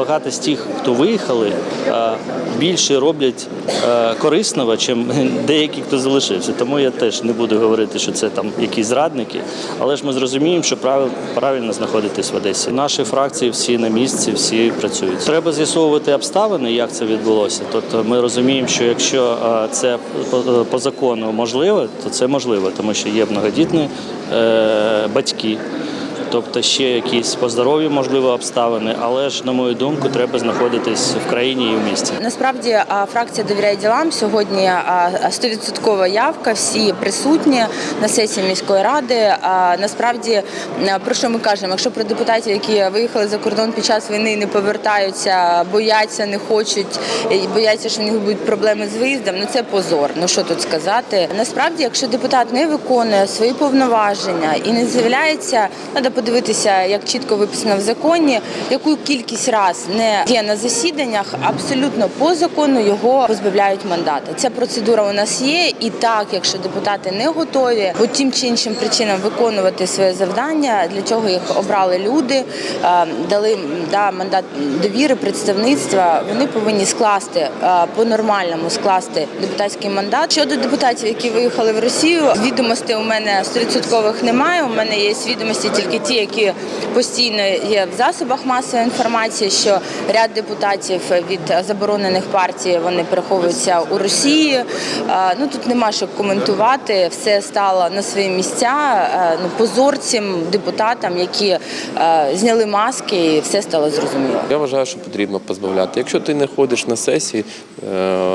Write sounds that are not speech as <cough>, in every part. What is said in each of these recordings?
багато з тих, хто виїхали, е, більше роблять е, корисного, чим <laughs> деякі, хто залишився. Тому я теж не буду говорити, що це там якісь зрадники, але ж ми зрозуміємо, що правильно знаходитись в Одесі. Наші фракції всі на місці, всі працюють. Треба з'ясовувати обставини, як це відбулося. Тобто ми розуміємо, що якщо е, це по, закону можливо, то це можливо, тому що є многодітні батьки. Тобто ще якісь по здоров'ю, можливо, обставини, але ж, на мою думку, треба знаходитись в країні і в місті. Насправді фракція довіряє ділам. Сьогодні а, 100% явка, всі присутні на сесії міської ради. Насправді, про що ми кажемо? Якщо про депутатів, які виїхали за кордон під час війни, не повертаються, бояться, не хочуть, бояться, що в них будуть проблеми з виїздом, ну це позор. Ну що тут сказати? Насправді, якщо депутат не виконує свої повноваження і не з'являється, треба подивитися, як чітко виписано в законі, яку кількість раз не є на засіданнях, абсолютно по закону його позбавляють мандата. Ця процедура у нас є, і так, якщо депутати не готові по тим чи іншим причинам виконувати своє завдання, для чого їх обрали люди, е, дали да, мандат довіри, представництва, вони повинні скласти е, по-нормальному скласти депутатський мандат. Щодо депутатів, які виїхали в Росію, відомостей у мене 100% немає. У мене є відомості тільки ті, які постійно є в засобах масової інформації, що ряд депутатів від заборонених партій вони переховуються у Росії. Е, Ну тут нема що коментувати. Все стало на свої місця. Е, Ну позор цим депутатам, які е, зняли маски, і все стало зрозуміло. Я вважаю, що потрібно позбавляти. Якщо ти не ходиш на сесії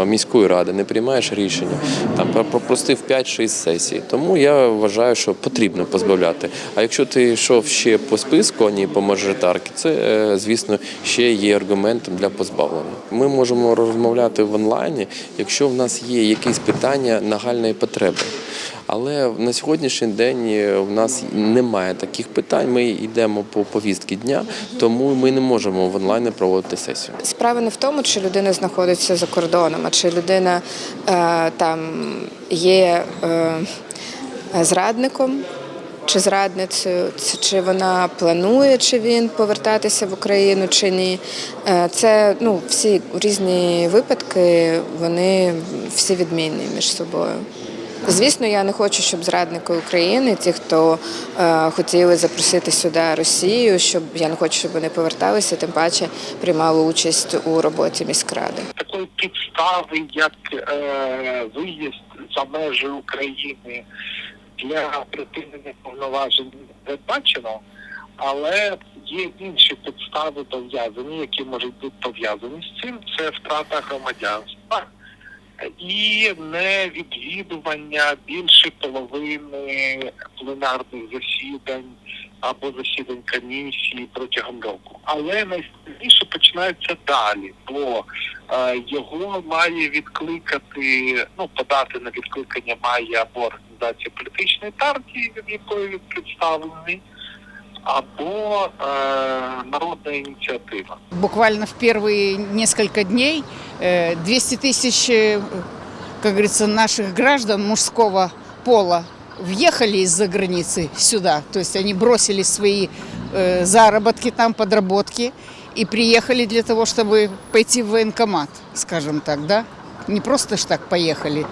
міської ради, не приймаєш рішення, там пропустив 5-6 сесій. Тому я вважаю, що потрібно позбавляти. А якщо ти йшов ще по списку, а не по мажоритарки, це е, звісно ще є аргументом для позбавлення. Ми можемо розмовляти в онлайні, якщо в нас є якісь питання нагальної потреби. Але на сьогоднішній день е, в нас немає таких питань. Ми йдемо по повістки дня, тому ми не можемо в онлайні проводити сесію. Справа не в тому, чи людина знаходиться за кордоном, а чи людина е, там є зрадником чи зрадницею, чи вона планує, чи він повертатися в Україну, чи ні. Е, це ну, всі різні випадки, вони всі відмінні між собою. Звісно, я не хочу, щоб зрадники України, ті, хто е, хотіли запросити сюди Росію, щоб я не хочу, щоб вони поверталися, тим паче приймали участь у роботі міськради. такої підстави, як е, виїзд за межі України для припинення повноважень не бачено, але є інші підстави пов'язані, які можуть бути пов'язані з цим. Це втрата громадянства і невідвідування більше половини пленарних засідань або засідань комісії протягом року. Але найскладніше починається далі, бо е, його має відкликати, ну подати на відкликання має або організація політичної партії, від якої він представлений, або е, народна ініціатива. Буквально в первые несколько дней э, 200 тысяч, э, как говорится, наших граждан мужского пола въехали из-за границы сюда. То есть они бросили свои э, заработки там, подработки и приехали для того, чтобы пойти в военкомат, скажем так, да? Не просто ж так поехали.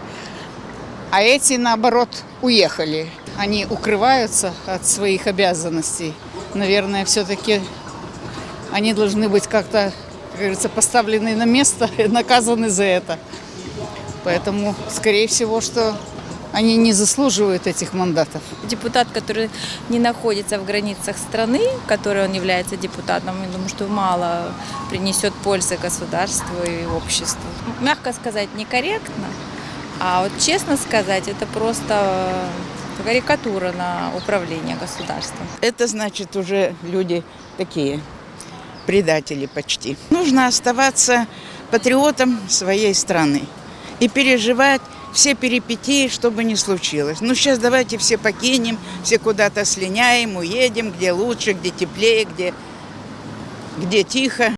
А эти, наоборот, уехали. Они укрываются от своих обязанностей. Наверное, все-таки они должны быть как-то, как говорится, поставлены на место и наказаны за это. Поэтому, скорее всего, что они не заслуживают этих мандатов. депутат, который не находится в границах страны, которой он является депутатом, я думаю, что мало принесет пользы государству и обществу. Мягко сказать, некорректно, А вот честно сказать, это просто карикатура на управление государством. это значит уже люди такие предатели почти. Нужно оставаться патриотом своей страны и переживать все перипетии, что бы ни случилось. Ну, сейчас давайте все покинем, все куда-то слиняем, уедем, где лучше, где теплее, где, где тихо.